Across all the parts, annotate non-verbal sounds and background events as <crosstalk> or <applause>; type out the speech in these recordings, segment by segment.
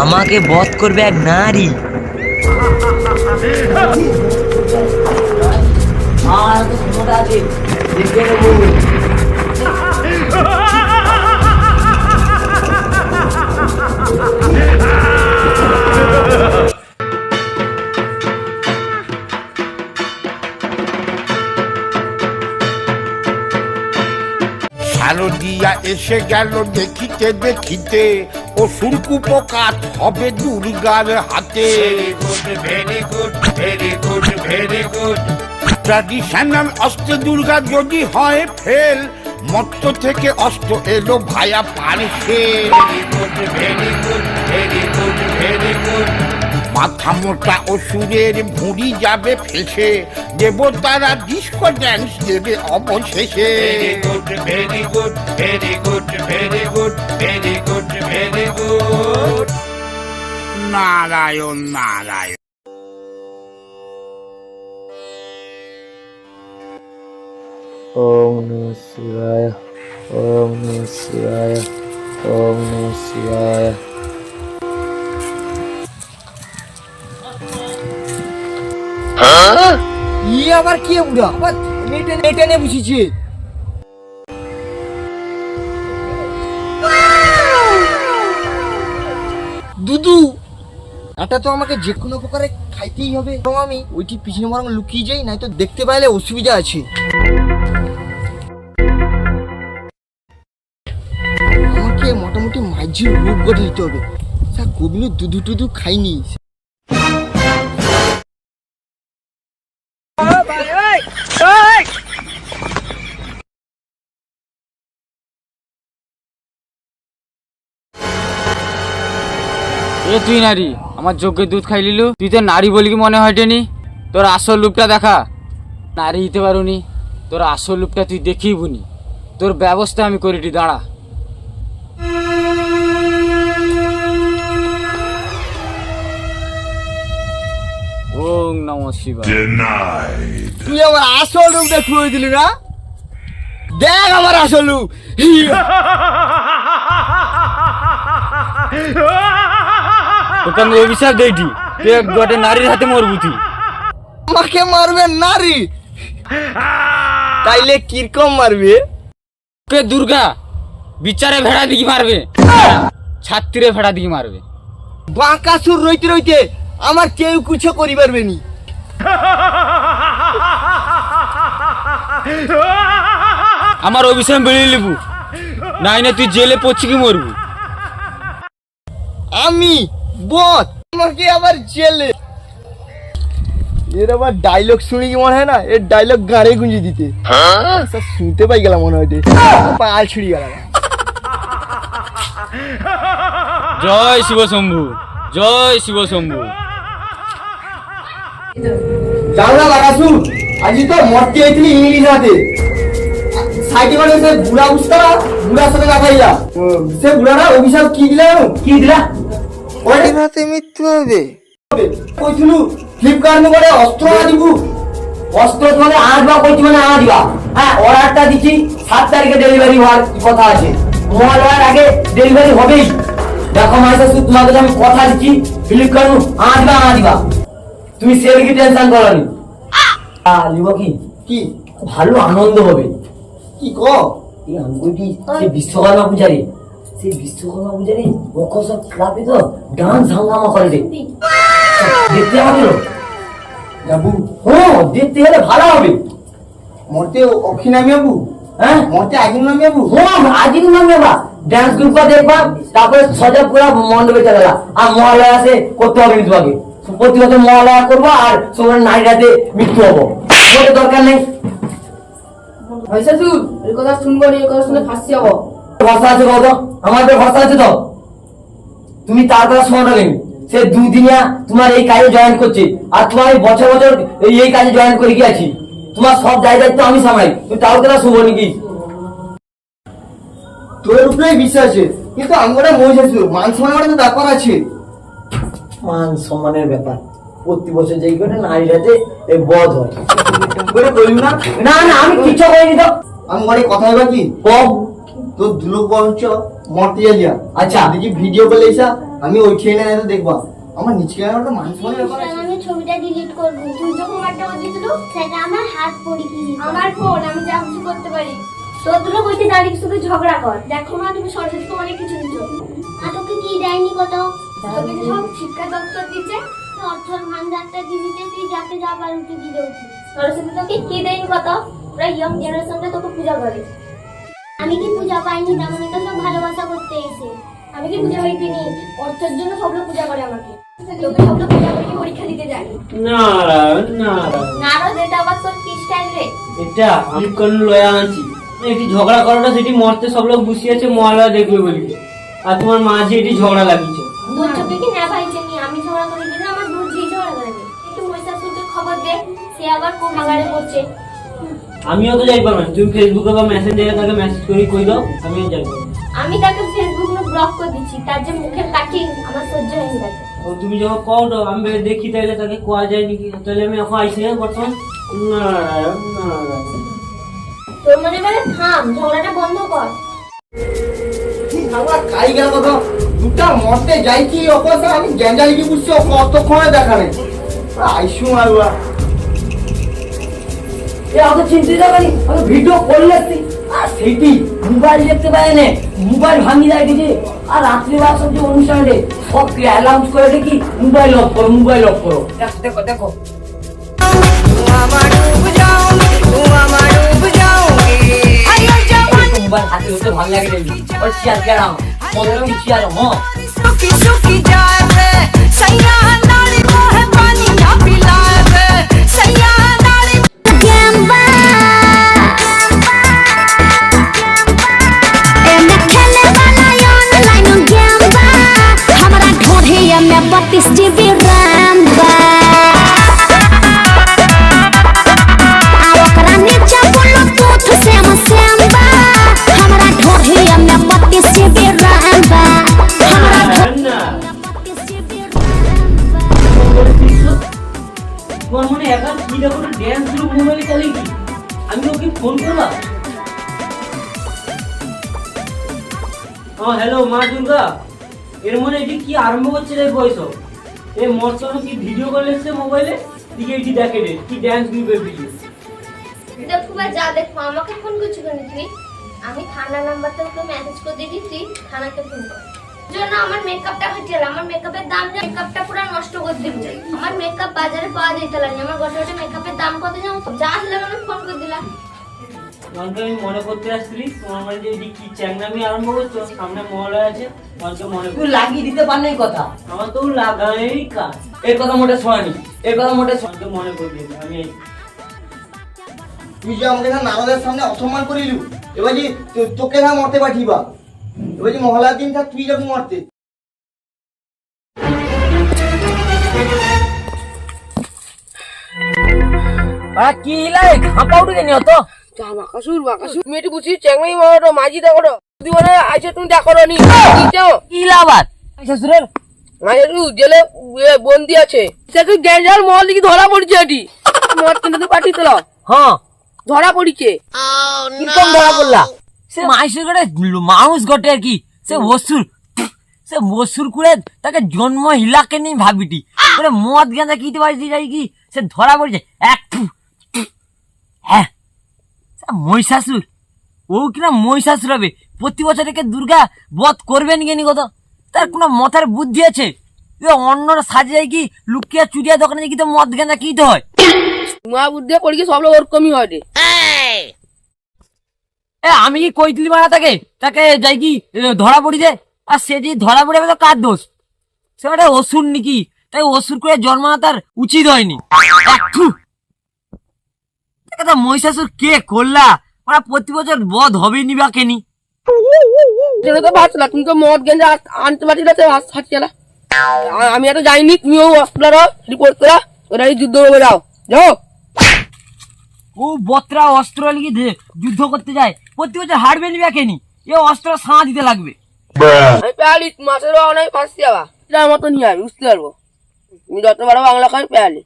আমাকে বধ করবে এক নারী। আর শারদিয়া এসে গেল দেখিতে দেখিতে। ও শুল্কু পোকাত হবে দুর্গার হাতে। Very good very good very good traditional অস্ত্র দুর্গা যদি হয় ফেল মত্ত থেকে অস্ত্র এলো ভায়া পারছে very good very good very good মাথা মোটা অসুরের ভুঁড়ি যাবে ফেসে। দেবতারা ডিস্কো ড্যান্স দেবে অবশেষে। Very good very good very good very good very good very good Narayan Narayan. Om নমঃ শিবায় ওম নমঃ শিবায় ওম নমঃ শিবায়। আবার কি বুড়া? আবার দুদু এটা তো আমাকে যে কোনো প্রকারে খাইতেই হবে। এবং আমি ওইটি পিছনে বরং লুকিয়ে যাই নাই তো দেখতে পাইলে অসুবিধা আছে। আমাকে মোটামুটি মাঝির রূপ গড়ে দিতে হবে। স্যার কবিনু দুধু টুধু খাইনি। তুই নারী আমার যোগ্যের দুধ খাই লিলু তুই তো নারী বলি কি মনে হয় টেনি? তোর আসল রূপটা দেখা। নারী দিতে পারুনি তোর আসল রূপটা তুই দেখিই বুনি। তোর ব্যবস্থা আমি করিটি দাঁড়া। ওং নম তুই আমার আসল দিলি না? দেখ আমার আসল রূপ। <laughs> <laughs> তোকে আমি অভিশাপ দেইটি তুই গটে নারীর হাতে মরবু তুই। আমাকে মারবে নারী। তাইলে কীরকম মারবে? কে দুর্গা বিচারে ভেড়া দিকে মারবে। ছাত্রীরে ভেড়া দিকে মারবে। বাঁকাসুর রইতে রইতে আমার কেউ কিছু করি পারবে নি। আমার অভিশাপ বেরিয়ে লিবু নাই না তুই জেলে পড়ছি কি মরবু? আমি বত আমাকে আবার জেলে? এর আবার ডায়লগ শুনে কি মনে হয় না? এর ডায়লগ গাড়ে গুঁজে দিতে। স্যার শুনতে পাই গেলাম মনে হয়। পাল ছিড়ি গেল জয় শিব শম্ভু জয় শিব শম্ভু। জানো না বাকাসুর আজি তো মরতে হয়েছিল ইংলিশ হাতে। সাইডে মানে সে বুড়া বুঝতা বুড়ার সাথে না সে বুড়াটা অভিশাপ কি দিলা কি দিলা? ওই হাতে মৃত্যু হবে? কইছিলু ফ্লিপকার্ট করে অস্ত্র আনিবু। অস্ত্র মানে আনবা কইছি মানে আনবা। হ্যাঁ অর্ডারটা দিছি সাত তারিখে ডেলিভারি হওয়ার কথা আছে। মহালয়ার আগে ডেলিভারি হবেই। দেখো মাইসা তোমাকে আমি কথা দিচ্ছি ফ্লিপকার্ট আনবা আনবা। তুমি সেল কি টেনশন করনি লিব কি? কি? ভালো আনন্দ হবে। কি ক এই আঙ্গুলটি বিশ্বকর্মা পূজারি বিশ্বকর্মা পূজারি ক্লাবে তো ডান্স হাঙ্গামা করে দেখতে হবে যাবু। ও দেখতে গেলে ভালো হবে। মরতে হ্যাঁ? মরতে আগিন নামি যাবু? ও আগিন নামি যাবা। ডান্স গ্রুপ দেখবা তারপরে সজা পুরা মণ্ডপে চলে গেলা। আর মহালয়া আছে করতে হবে কিন্তু আগে প্রতি বছর মহালয়া করব আর সবার নারী রাতে মৃত্যু হব। দরকার নেই। ভাই শাশুর এই কথা শুনব না এই কথা শুনে ফাঁসি যাব ভরসা আছে কত আমাদের ভরসা আছে তো? তুমি তার কথা সে দুদিনিয়া তোমার এই কাজে জয়েন করছে। আর তোমার বছর বছর এই কাজে জয়েন করে আছি? তোমার সব দায় দায়িত্ব আমি সামলাই। তুমি তার কথা শুনব নাকি তোর উপরেই বিশ্বাস আছে। কিন্তু আমরা মহিষা ছিল মান সম্মানের তো ব্যাপার আছে। মান সম্মানের ব্যাপার। প্রতি বছর যেই করে নারী রাতে এই বধ হয়। করে না? না না আমি কিচ্ছু করিনি তো। আমি কথা হবে কি? তোর দুলোক বরঞ্চ মরতে আচ্ছা। দেখি ভিডিও কলে এসা? আমি ওই ট্রেনে এসে দেখবা। আমার নিচে একটা মানুষ মনে ব্যাপার আছে আমি ছবিটা ডিলিট করব। তুই যখন একটা দিছিল সেটা আমার হাত পড়ে গিয়ে আমার ফোন আমি যা কিছু করতে পারি। তোর দুটো কইতে দাঁড়িয়ে শুধু ঝগড়া কর। দেখো না তুমি সরস্বতী তোমাকে কিছু দিছো আর তোকে কি দেয়নি কত তোকে যে সব শিক্ষা দপ্তর দিচ্ছে? অর্থর ভান্ডারটা দিয়ে দিতে তুই যাতে যা পার উঠে দিয়ে উঠি সরস্বতী তোকে কি দেয়নি কত পুরো ইয়ং জেনারেশনটা তোকে পূজা করে। আমি কি পূজা পাইনি? তেমন তো সব ভালোবাসা করতে এসে। আমি কি পূজা হইতে নি অর্থের জন্য সব লোক পূজা করে আমাকে। তোকে সব লোক পূজা করে পরীক্ষা দিতে নারায়ণ নারায়ণ। নারদ এটা আবার তোর রে? এটা আমি কোন লয়া আনছি এটি ঝগড়া করাটা সেটি মরতে সব লোক বসিয়েছে মহালয়া দেখবে বলি আর তোমার মাঝে এটি ঝগড়া লাগিয়েছে। তোর চোখে কি না ভাইছে নি? আমি ঝগড়া করি না আমার ঝগড়া করে একটু মহিষাসুরকে খবর দে সে আবার কোন ভাগাড়ে পড়ছে। আমিও তো যাই পারব না তুমি ফেসবুকে বা মেসেঞ্জারে তাকে মেসেজ করি কই দাও আমিও যাই পারব আমি তাকে ফেসবুক নো ব্লক করে দিচ্ছি তার যে মুখের কাটিং আমার সহ্য হয়নি তাকে ও তুমি যখন কও তো আমি দেখি তাহলে তাকে কোয়া যায় নাকি তাহলে আমি এখন আইসি হ্যাঁ বর্তমান। নারায়ণ নারায়ণ। তোর মনে মানে থাম ঝগড়াটা বন্ধ কর। আমার কাই গেল কথা? দুটা মরতে যাই কি অবস্থা আমি গ্যাঞ্জালি কি বুঝছি কতক্ষণে দেখা নেই। আইসু মারবা এ অত চিন্তিত করি, আমি ভিডিও করলে আর সেটি মোবাইল দেখতে পাই না মোবাইল ভাঙি যায় কিছু আর রাত্রিবেলা সব যে অনুষ্ঠানে সব অ্যালাউন্স করে দেখি মোবাইল অফ করো মোবাইল অফ করো। দেখো দেখো মোবাইল হাতে হতে ভালো লাগে ওর চেয়ার কেরাম পনেরো চেয়ার হ্যাঁ dapat tis jibil rambang তোমার মনে একা কি রকম ড্যান্স গ্রুপ মোবাইলে চালে কি আমি ওকে ফোন করলাম হ্যাঁ হ্যালো মা দুর্গা এর মনে এটি কি আরম্ভ করছে রে বয়স এ মর্তন কি ভিডিও কল এসছে মোবাইলে দিকে এটি দেখে রে কি ড্যান্স গ্রুপের ভিডিও দেখো ভাই যা দেখো আমাকে ফোন করছি কেন তুই আমি থানা নাম্বারটা তোকে মেসেজ করে দিয়েছি তুই থানাকে ফোন কর। জন্য আমার মেকআপটা হচ্ছে আমার মেকআপের দাম যা মেকআপটা পুরো নষ্ট করে দিবে। আমার মেকআপ বাজারে পাওয়া যেতে লাগে আমার গোটা গোটা মেকআপের দাম কত জানো তো? যা আসলে মানে ফোন করে দিলাম। আমি মনে করতে আসছিলি তোমার মানে যে কি চ্যাংনামি আরম্ভ করছ সামনে মহলয় আছে তোমাকে মনে তুই লাগিয়ে দিতে পার নাই কথা। আমার তো লাগাই কাজ। এর কথা মোটে শোনানি এর কথা মোটে শোন- মনে করে আমি তুই যে আমাকে না নারদের সামনে অসম্মান করিলু এবার যে তোকে না মরতে পাঠিবা। এবার যে মহলার দিন থাক তুই যখন মরতে। কি হিলাই ঘাপা উঠে গেনি অত? বাকাসুর বাকাসুর তুমি একটু বুঝি চেংমাই মারো মাঝি দেখো তুই মানে আইসে তুমি দেখো নি। কি হিলাবাদ শ্বশুরের মাঝে একটু জেলে এ, বন্দি আছে। গ্যাঞ্জাল মহল দিকে ধরা পড়ছে এটি। মদ কিনে তো পাঠিয়ে তোলা হ্যাঁ। ধরা পড়িছে। কীরকম ধরা পড়লা? সে মাইসুর মানুষ ঘটে আর কি। সে অসুর সে মসুর করে তাকে জন্ম হিলাকে নেই ভাবিটি। মদ গাঁজা কিতে পারছি যাই কি? সে ধরা পড়ছে। এক। হ্যাঁ। মহিষাসুর ও কিনা মহিষাসুর হবে। প্রতি বছর একে দুর্গা বধ করবেন কেনি কত তার কোনো মাথার বুদ্ধি আছে? অন্যরা সাজে যাই কি লুকিয়া চুরিয়া দোকানে কি তো মদ গাঁজা কিতে হয়? মা বুদ্ধি পড়ি সব লোক ওরকমই হয় এ আমি কি কইতলি মারা তাকে? তাকে যাই কি ধরা পড়ি দে। আর সে যদি ধরা পড়ে তো কার দোষ? সে একটা অসুর নাকি? তাই অসুর করে জন্মানো তার উচিত হয়নি। একটু মহিষাসুর কে করলা? ওরা প্রতি বছর বধ হবে নি বা কেনি সেটা তো ভাবছিল তুমি তো মদ গেঞ্জা আনতে পারছি না হাঁটছে না আমি এত যাইনি তুমিও অস্ত্র রিপোর্ট করা ওরা যুদ্ধ করে যাও। যাও। ও বত্রা অস্ত্র লিখে দে- যুদ্ধ করতে যায় প্রতি বছর হারবে নি বা কেনি এ অস্ত্র সাঁ দিতে লাগবে। আমি পেয়ালি মাসের অনেক ফাঁসি যাবা এটার মতো নিয়ে আমি বুঝতে পারব। তুমি যত বড় বাংলা খাই পেয়ালি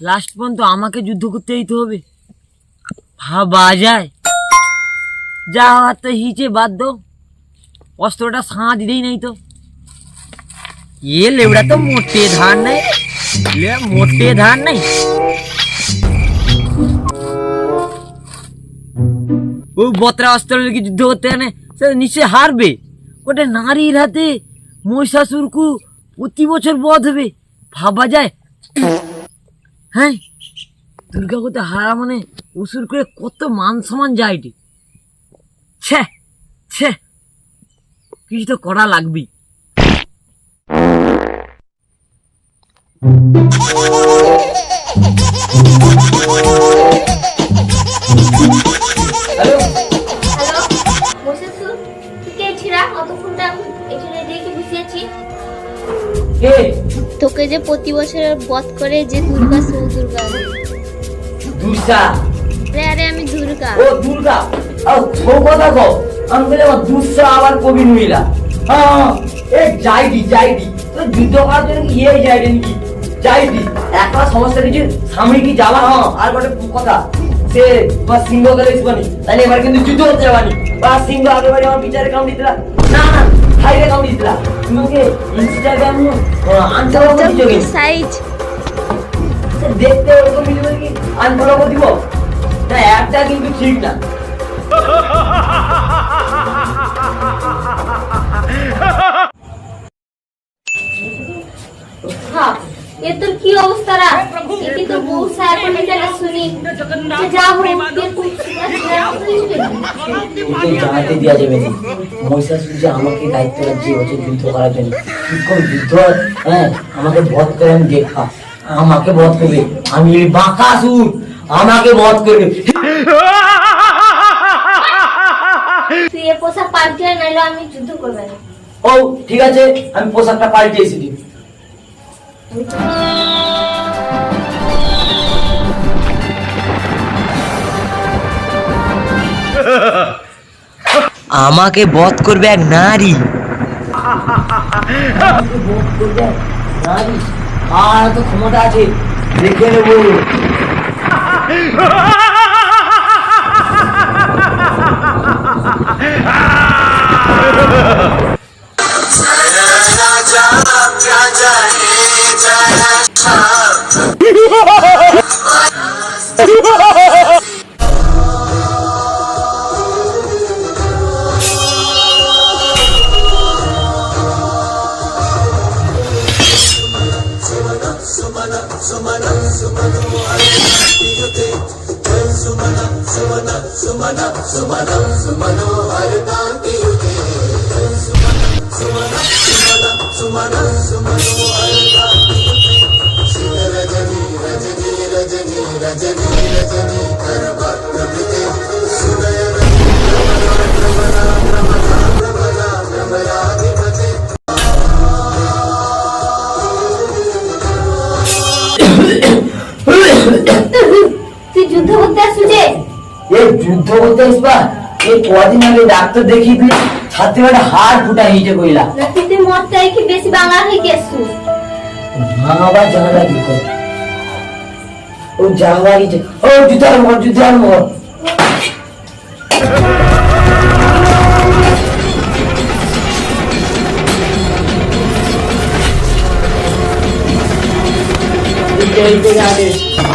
লাস্ট পর্যন্ত আমাকে যুদ্ধ করতে দিতে হবে। ভাবা যায়। যা হওয়ার তো হিচে বাধ্য। অস্ত্রটা সাঁ দিলেই নেই তো। এ লেবড়া তো মোটে ধান নেই। মোটে ধান নেই। ও বতরা অস্ত্র কি যুদ্ধ করতে জানে, সে নিশ্চয় হারবে। ওটা নারীর হাতে মহিষাসুরকু প্রতি বছর বধ হবে। ভাবা যায় হ্যাঁ দুর্গা হারা মানে উসুর করে কত মান সমান যায় এটি ছে ছে কিছু তো করা লাগবেই। কে? তোকে যে প্রতি বছর বধ করে যে দুর্গা সৌ দুর্গা। দুর্গা। আরে আরে আমি দুর্গা। ও দুর্গা। ও ছো কথা কো আমি বলে আমার দুর্গা আবার কবি মহিলা। হ্যাঁ এ যাইডি যাইডি তো যুদ্ধ করার জন্য কি এই যাইডি নাকি? যাইডি সমস্যা কিছু? সামনে কি যাবা হ্যাঁ আর ଗୋଟେ কথা। সে তোমার সিংহ গেলে ইসবানি তাহলে এবার কিন্তু যুদ্ধ করতে যাবানি বা সিংহ আমার বিচারে কাম দিতলা না। না হাইরে কাম দিতলা সাইজ দেখতে ওরকম ভিডিও কি আনফলো দিব? না একটা কিন্তু ঠিক না। এ তোর কি অবস্থা রা? এ কি তোর বউ এটা শুনি। যা হোক তুই জানাতে দেওয়া যাবে না। মহিষাসুর যে আমাকে দায়িত্ব রাখছে যুদ্ধ করার জন্য। কি কোন যুদ্ধ হ্যাঁ আমাকে বধ করে আমি দেখা। আমাকে বধ করবে। আমি বাঁকাসুর আমাকে বধ করবে। তুই এ পোশাক পাল্টে নাইলে আমি যুদ্ধ করবে। ও ঠিক আছে আমি পোশাকটা পাল্টে এসেছি আমাকে বধ করবে এক নারী। আর তো ক্ষমতা আছে দেখে নেব তুই <laughs> করতে আসবা এই কদিন আগে ডাক্তার দিলে ছাত্রী একটা হাড় ফুটা হিটে কইলা। নাকি তুই কি বেশি বাংলা হয়ে গেছিস মা জানা কি। করে ও গেছে ও জুতার মোর জুতার মোর তোরা আবার কি খিলা এ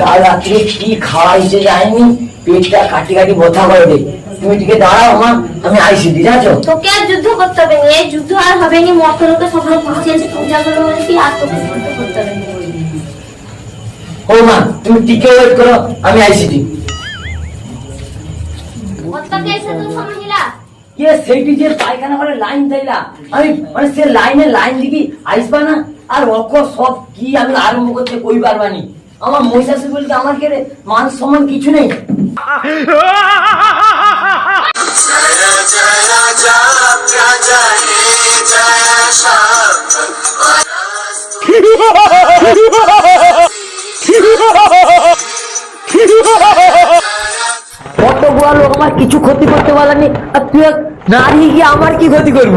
কাল রাত্রে কি খাওয়াইছে যায়নি? পেটটা কাটি কাটি ব্যথা করে তুমি দিকে দাঁড়াও মা। আমি আইসি দি যাচ্ছ তোকে আর যুদ্ধ করতে হবে না। এই যুদ্ধ আর হবে না। মত লোকে সব লোক বসে পূজা করবে বলে কি আর তোকে যুদ্ধ করতে হবে ও মা তুমি টিকে ওয়েট করো। আমি আইসি দি এসে তো কে সেইটি যে পায়খানা করে লাইন দিলা আমি মানে সে লাইনে লাইন দিবি আইসবা না? আর অক সব কি আমি আরম্ভ করতে কই পারবানি আমার মহিষাসুর বলতে আমার কে মান সম্মান কিছু নেই? কত <laughs> বড় লোক আমার কিছু ক্ষতি করতে পারলানি আর তুই নারী কি আমার কি ক্ষতি করব?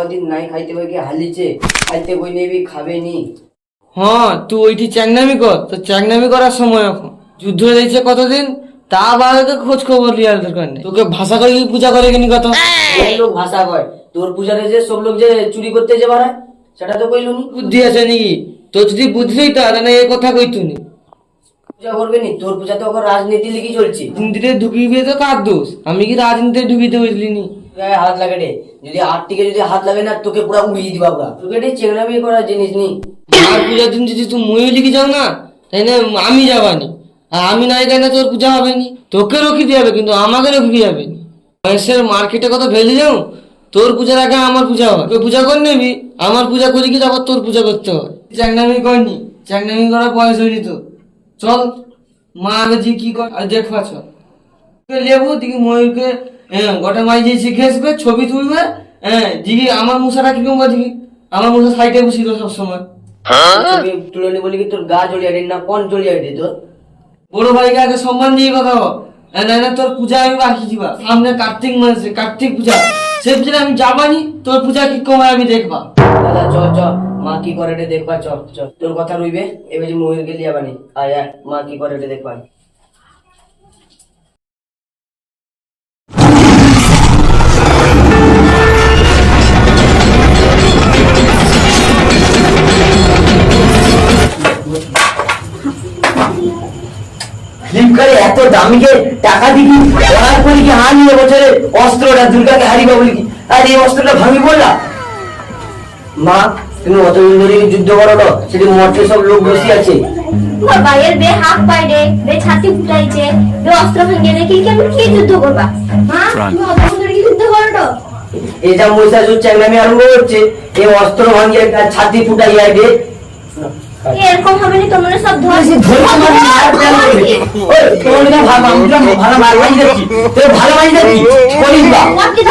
ওদিন নাই খাইতে পাই হালিছে খাইতে বই নেবি খাবে নি? হ্যাঁ তুই ওইটি চ্যাংনামি কর। তো চ্যাংনামি করার সময় এখন। যুদ্ধ হয়েছে কতদিন? তা বাদে খোঁজ খবর লিয়ার দরকার নেই তোকে ভাষা করে কি পূজা করে কিনি কত? লোক ভাষা কয়। তোর পূজারে যে সব লোক যে চুরি করতে যে বাড়ায় সেটা তো কইলু নি বুদ্ধি আছে নাকি? তোর যদি বুদ্ধি হইতা তাহলে এই কথা কইতুনি পূজা করবে নি? তোর পূজা তো এখন রাজনীতি লিখি চলছে। রাজনীতিতে ঢুকিয়ে তো কার দোষ? আমি কি রাজনীতিতে ঢুকিতে বুঝলি নি? গায়ে হাত লাগে রে। যদি হাত যদি হাত লাগে না তোকে পুরো উড়িয়ে দিবা পুরা তোকে রে চেংড়ামি করার জিনিস নি। আমার পূজার দিন যদি তুই মই লিখে যাও না তাই না আমি যাবানি। আর আমি নাই গেলে তোর পূজা হবে নি। তোকে রকি দিয়ে হবে কিন্তু আমাকে রকি যাবে নি। বয়সের মার্কেটে কত ভেলে যাও তোর পূজার আগে আমার পূজা হয়। তুই পূজা করে নিবি? আমার পূজা করি কি আবার তোর পূজা করতে হয়। চ্যাংনামি করনি। চ্যাংনামি করার বয়স হয়নি তো। চল মা আগে জি কি কর আর দেখবা চল। লেবু দিকে ময়ূরকে হ্যাঁ গোটা মাই যে শিখে আসবে ছবি তুলবে হ্যাঁ দিকে আমার মশাটা কীরকম বা দিকে আমার মশা সাইডে বসিল সবসময়। ছবি তুলে নি বলি কি তোর গা জ্বলিয়ে রে না কোন জ্বলিয়ে তোর? বড় ভাইকে আগে সম্মান দিয়ে কথা বল। না না, না তোর পূজা আমি বাকি দিবা। সামনে কার্তিক মাসে কার্তিক পূজা। সে পূজা আমি যাবানি তোর পূজা কি কমায় আমি দেখবা। দাদা চল চল মা কি করে দেখবা চল চল তোর কথা রইবে? এবার ময়ূর গেলি যাবানি। বানি আয় মা কি করে দেখবা? এত দামিকে টাকা দিবি অর্ডার করি কি হানি বছরে অস্ত্রটা দুর্গাকে হারিবা বলি কি? আর এই অস্ত্রটা ভাঙি বললা? মা তুমি অতদিন ধরে যুদ্ধ করো না সেটি মঠে সব লোক বসে আছে। বাবা এর বে হাত পাই বে ছাতি ফুটাইছে বে অস্ত্র ভেঙে রে কেমন কি যুদ্ধ করবা? মা তুমি অত ধরে যুদ্ধ করো তো এটা মহিষা চ্যাংলামি আরম্ভ করছে এই অস্ত্র ভাঙিয়ে ছাতি ফুটাই আইবে এরকম হবে না তোমরা সব ধরে। ভালো আমরা কি